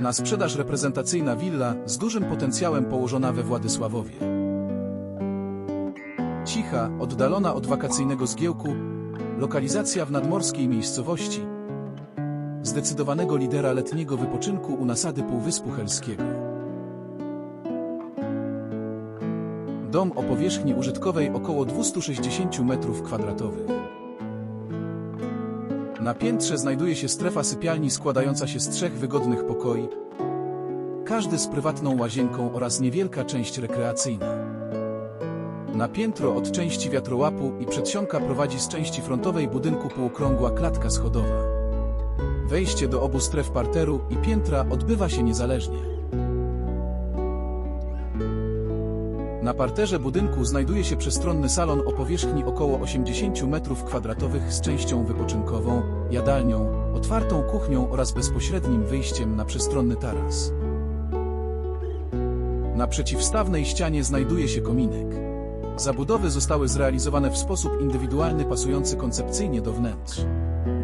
Na sprzedaż reprezentacyjna willa z dużym potencjałem położona we Władysławowie. Cicha, oddalona od wakacyjnego zgiełku, lokalizacja w nadmorskiej miejscowości, zdecydowanego lidera letniego wypoczynku u nasady Półwyspu Helskiego. Dom o powierzchni użytkowej około 260 m2. Na piętrze znajduje się strefa sypialni składająca się z trzech wygodnych pokoi, każdy z prywatną łazienką oraz niewielka część rekreacyjna. Na piętro od części wiatrołapu i przedsionka prowadzi z części frontowej budynku półokrągła klatka schodowa. Wejście do obu stref parteru i piętra odbywa się niezależnie. Na parterze budynku znajduje się przestronny salon o powierzchni około 80 m2 z częścią wypoczynkową, jadalnią, otwartą kuchnią oraz bezpośrednim wyjściem na przestronny taras. Na przeciwstawnej ścianie znajduje się kominek. Zabudowy zostały zrealizowane w sposób indywidualny pasujący koncepcyjnie do wnętrz.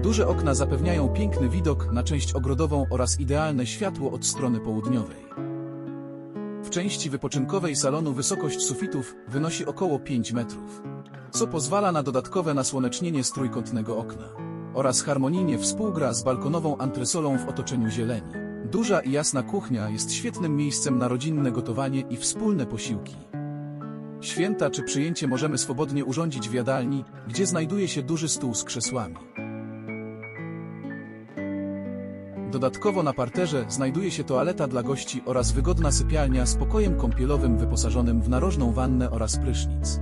Duże okna zapewniają piękny widok na część ogrodową oraz idealne światło od strony południowej. W części wypoczynkowej salonu wysokość sufitów wynosi około 5 metrów, co pozwala na dodatkowe nasłonecznienie z trójkątnego okna oraz harmonijnie współgra z balkonową antresolą w otoczeniu zieleni. Duża i jasna kuchnia jest świetnym miejscem na rodzinne gotowanie i wspólne posiłki. Święta czy przyjęcie możemy swobodnie urządzić w jadalni, gdzie znajduje się duży stół z krzesłami. Dodatkowo na parterze znajduje się toaleta dla gości oraz wygodna sypialnia z pokojem kąpielowym wyposażonym w narożną wannę oraz prysznic.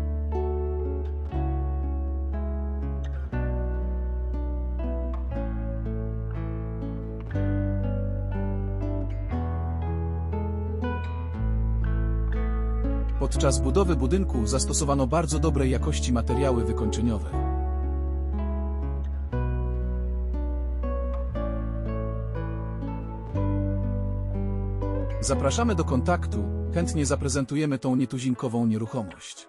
Podczas budowy budynku zastosowano bardzo dobrej jakości materiały wykończeniowe. Zapraszamy do kontaktu, chętnie zaprezentujemy tą nietuzinkową nieruchomość.